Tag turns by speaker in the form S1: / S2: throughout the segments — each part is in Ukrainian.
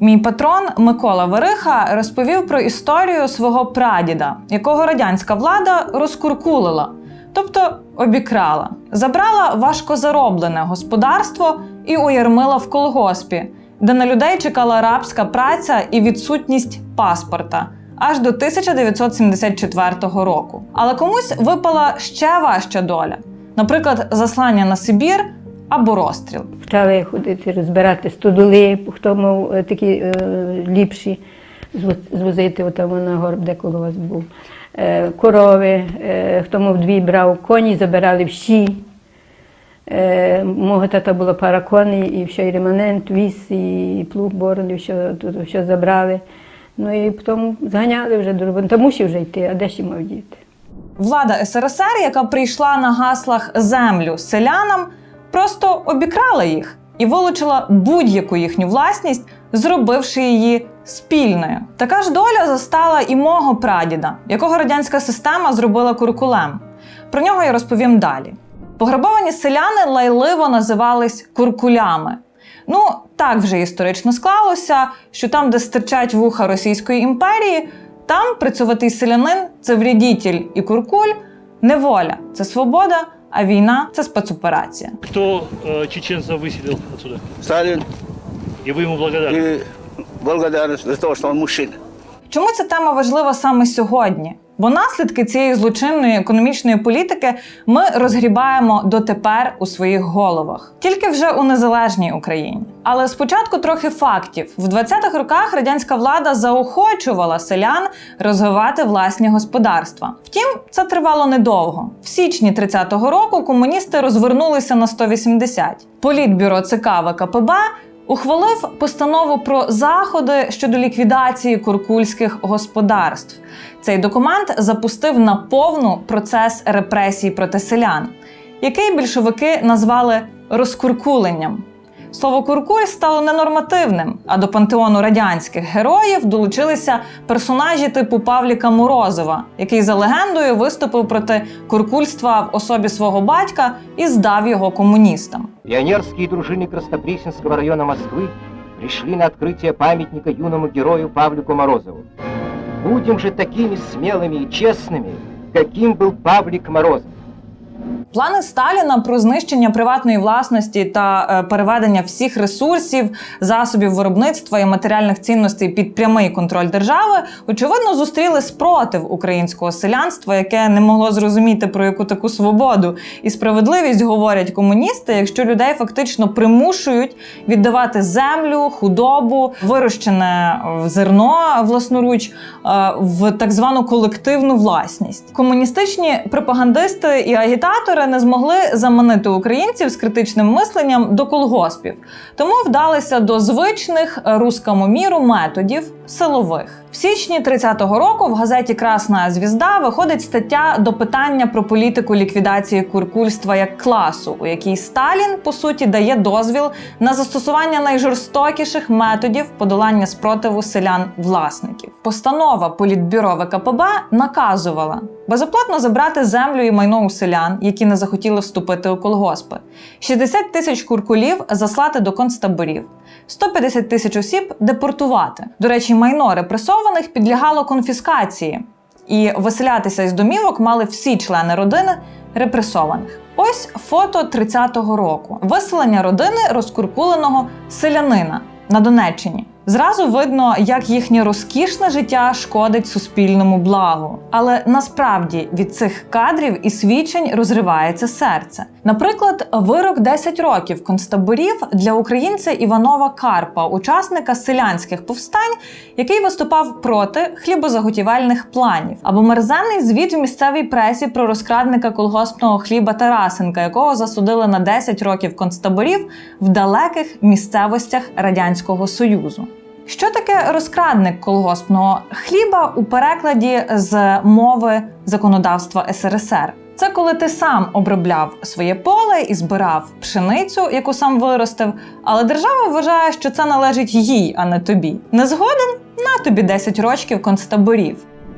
S1: Мій патрон Микола Вериха розповів про історію свого прадіда, якого радянська влада розкуркулила, тобто обікрала, забрала важкозароблене господарство і уярмила в колгоспі, де на людей чекала рабська праця і відсутність паспорта аж до 1974 року. Але комусь випала ще важча доля, наприклад, заслання на Сибір або розстріл.
S2: Почали ходити розбирати стодоли, хто мав е, такі е, ліпші, зво- звозити отам на горб, де коло вас був. Е, корови, е, хто мав дві брав, коні забирали всі. Е, мого тата було пара коней, і все, і реманент, віз, і плуг, борони, все, тут все забрали. Ну і потім зганяли вже до роботи. Та мусив вже йти, а де ще мав діти?
S1: Влада СРСР, яка прийшла на гаслах землю селянам, просто обікрала їх і вилучила будь-яку їхню власність, зробивши її спільною. Така ж доля застала і мого прадіда, якого радянська система зробила куркулем. Про нього я розповім далі. Пограбовані селяни лайливо називались куркулями. Ну, так вже історично склалося, що там, де стирчать вуха Російської імперії, там працьовитий селянин це врядітель і куркуль, неволя це свобода, а війна це спецоперація.
S3: Кто э, чеченцев выселил отсюда?
S4: Сталин
S3: И вы ему благодарны?
S4: и благодарность за то, что он мужчина.
S1: Чому ця тема важлива саме сьогодні? Бо наслідки цієї злочинної економічної політики ми розгрібаємо дотепер у своїх головах, тільки вже у незалежній Україні. Але спочатку трохи фактів: в 20-х роках радянська влада заохочувала селян розвивати власні господарства. Втім, це тривало недовго. В січні 30-го року комуністи розвернулися на 180. Політбюро ЦК ВКПБ ухвалив постанову про заходи щодо ліквідації куркульських господарств. Цей документ запустив на повну процес репресій проти селян, який більшовики назвали розкуркуленням. Слово куркуль стало ненормативним, а до пантеону радянських героїв долучилися персонажі типу Павліка Морозова, який за легендою виступив проти куркульства в особі свого батька і здав його комуністам.
S5: Пионерские дружины Краснопресненского района Москвы пришли на открытие памятника юному герою Павлику Морозову. Будем же такими смелыми и честными, каким был Павлик Морозов.
S1: Плани Сталіна про знищення приватної власності та е, переведення всіх ресурсів, засобів виробництва і матеріальних цінностей під прямий контроль держави, очевидно, зустріли спротив українського селянства, яке не могло зрозуміти про яку таку свободу і справедливість говорять комуністи, якщо людей фактично примушують віддавати землю, худобу, вирощене е, зерно власноруч е, в так звану колективну власність. Комуністичні пропагандисти і агітатори не змогли заманити українців з критичним мисленням до колгоспів, тому вдалися до звичних рускому міру методів силових. В січні 30-го року в газеті Красна звізда виходить стаття до питання про політику ліквідації куркульства як класу, у якій Сталін по суті дає дозвіл на застосування найжорстокіших методів подолання спротиву селян-власників. Постанова політбюро ВКПБ наказувала безоплатно забрати землю і майно у селян, які не захотіли вступити у колгоспи, 60 тисяч куркулів заслати до концтаборів. 150 тисяч осіб депортувати. До речі, майно репресованих підлягало конфіскації, і виселятися із домівок мали всі члени родини репресованих. Ось фото 30-го року: виселення родини розкуркуленого селянина на Донеччині. Зразу видно, як їхнє розкішне життя шкодить суспільному благу. Але насправді від цих кадрів і свідчень розривається серце. Наприклад, вирок 10 років концтаборів для українця Іванова Карпа, учасника селянських повстань, який виступав проти хлібозаготівельних планів, або мерзенний звіт в місцевій пресі про розкрадника колгоспного хліба Тарасенка, якого засудили на 10 років концтаборів в далеких місцевостях радянського союзу. Що таке розкрадник колгоспного хліба у перекладі з мови законодавства СРСР? Це коли ти сам обробляв своє поле і збирав пшеницю, яку сам виростив, але держава вважає, що це належить їй, а не тобі. Не згоден? На тобі 10 років концтаборів.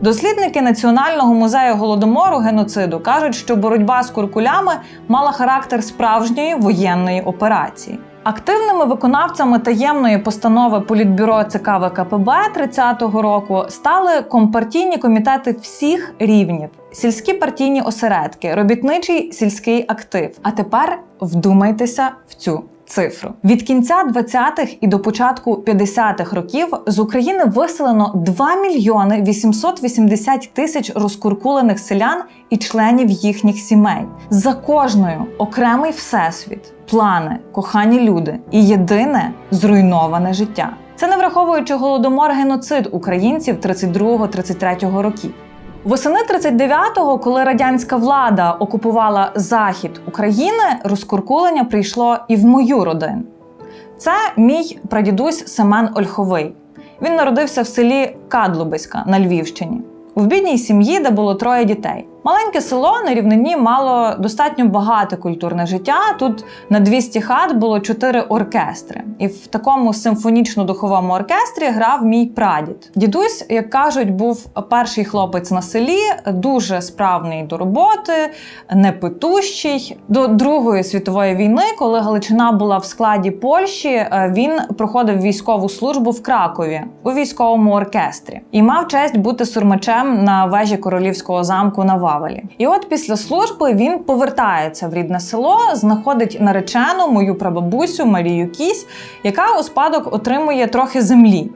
S1: Дослідники Національного музею голодомору геноциду кажуть, що боротьба з куркулями мала характер справжньої воєнної операції. Активними виконавцями таємної постанови Політбюро ЦК ВКПБ 30-го року стали компартійні комітети всіх рівнів, сільські партійні осередки, робітничий сільський актив. А тепер вдумайтеся в цю. Цифру від кінця 20-х і до початку 50-х років з України виселено 2 мільйони 880 тисяч розкуркулених селян і членів їхніх сімей. За кожною окремий всесвіт, плани, кохані люди і єдине зруйноване життя. Це не враховуючи голодомор геноцид українців 32-33 років. Восени 39-го, коли радянська влада окупувала захід України, розкуркулення прийшло і в мою родину. Це мій прадідусь Семен Ольховий. Він народився в селі Кадлубиська на Львівщині. В бідній сім'ї, де було троє дітей. Маленьке село на рівнині мало достатньо багате культурне життя. Тут на 200 хат було чотири оркестри, і в такому симфонічно-духовому оркестрі грав мій прадід. Дідусь, як кажуть, був перший хлопець на селі, дуже справний до роботи, непитущий. До Другої світової війни, коли Галичина була в складі Польщі, е, він проходив військову службу в Кракові у військовому оркестрі і мав честь бути сурмачем на вежі королівського замку на Вавелі. І от після служби він повертається в рідне село, знаходить наречену мою прабабусю Марію Кісь, яка у спадок отримує трохи землі.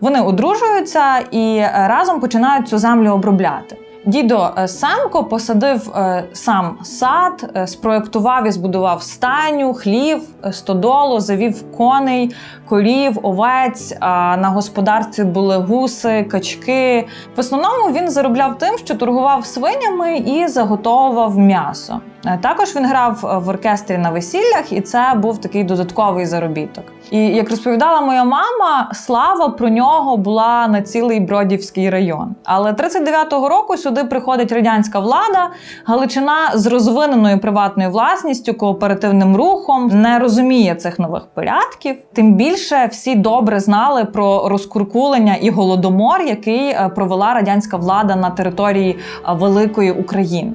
S1: Вони одружуються і е, разом починають цю землю обробляти. Дідо е, Семко посадив е, сам сад, спроектував спроєктував і збудував стайню, хлів, е, стодолу, завів коней, корів, овець. На господарстві були гуси, качки. В основному він заробляв тим, що торгував свинями і заготовував м'ясо. Е, Також він грав е, в оркестрі на весіллях, і це був такий додатковий заробіток. І як розповідала моя мама, слава про нього була на цілий Бродівський район. Але 39-го року сюди приходить радянська влада, Галичина з розвиненою приватною власністю, кооперативним рухом не розуміє цих нових порядків. Тим більше всі добре знали про розкуркулення і голодомор, який е, провела радянська влада на території великої України.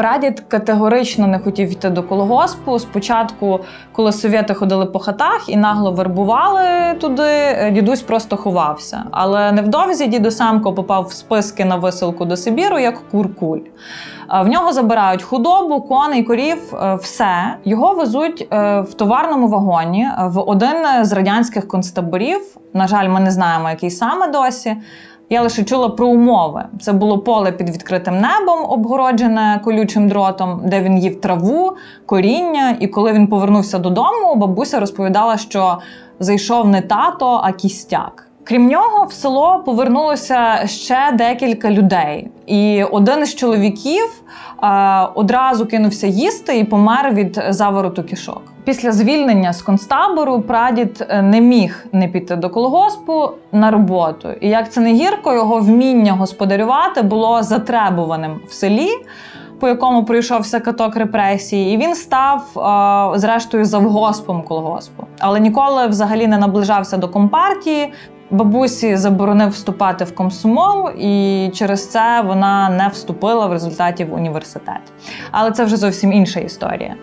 S1: Прадід категорично не хотів йти до колгоспу. Спочатку, коли совєти ходили по хатах і нагло вербували туди, е, дідусь просто ховався. Але невдовзі дідусь Самко попав в списки на висилку до Сибіру як куркуль. В нього забирають худобу, коней, корів, е, все. Його везуть е, в товарному вагоні е, в один з радянських концтаборів. На жаль, ми не знаємо, який саме досі. Я лише чула про умови. Це було поле під відкритим небом, обгороджене колючим дротом, де він їв траву, коріння. І коли він повернувся додому, бабуся розповідала, що зайшов не тато, а кістяк. Крім нього, в село повернулося ще декілька людей, і один з чоловіків е, одразу кинувся їсти і помер від завороту кишок. Після звільнення з концтабору прадід е, не міг не піти до колгоспу на роботу. І як це не гірко, його вміння господарювати було затребуваним в селі. По якому пройшовся каток репресії, і він став е, зрештою завгоспом колгоспу, але ніколи взагалі не наближався до компартії. Бабусі заборонив вступати в комсомол, і через це вона не вступила в результаті в університет. Але це вже зовсім інша історія.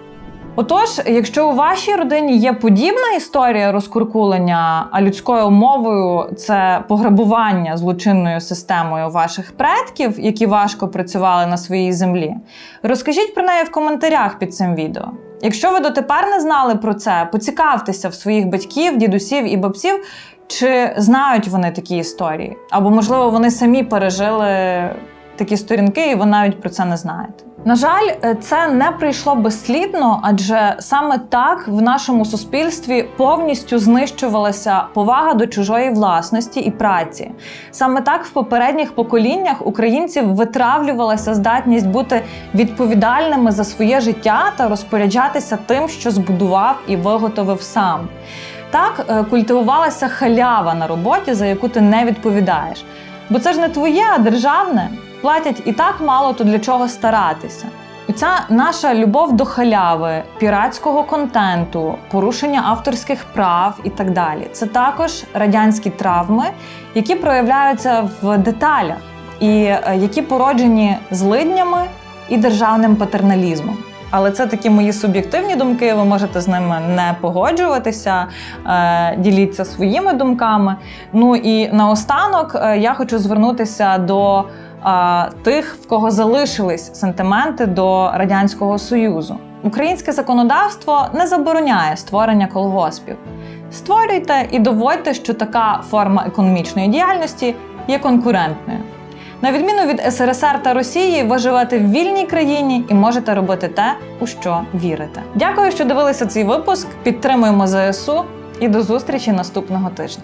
S1: Отож, якщо у вашій родині є подібна історія розкуркулення, а людською мовою це пограбування злочинною системою ваших предків, які важко працювали на своїй землі, розкажіть про неї в коментарях під цим відео. Якщо ви дотепер не знали про це, поцікавтеся в своїх батьків, дідусів і бабців, чи знають вони такі історії, або можливо вони самі пережили такі сторінки, і ви навіть про це не знаєте. На жаль, е, це не прийшло безслідно, адже саме так в нашому суспільстві повністю знищувалася повага до чужої власності і праці. Саме так в попередніх поколіннях українців витравлювалася здатність бути відповідальними за своє життя та розпоряджатися тим, що збудував і виготовив сам. Так е, культивувалася халява на роботі, за яку ти не відповідаєш. Бо це ж не твоє, а державне. Платять і так мало, то для чого старатися? І ця наша любов до халяви, піратського контенту, порушення авторських прав і так далі. Це також радянські травми, які проявляються в деталях і е, які породжені злиднями і державним патерналізмом. Але це такі мої суб'єктивні думки. Ви можете з ними не погоджуватися, е, діліться своїми думками. Ну і наостанок е, я хочу звернутися до е, тих, в кого залишились сентименти до радянського союзу. Українське законодавство не забороняє створення колгоспів. Створюйте і доводьте, що така форма економічної діяльності є конкурентною. На відміну від СРСР та Росії, ви живете в вільній країні і можете робити те, у що вірите. Дякую, що дивилися цей випуск. Підтримуємо ЗСУ і до зустрічі наступного тижня.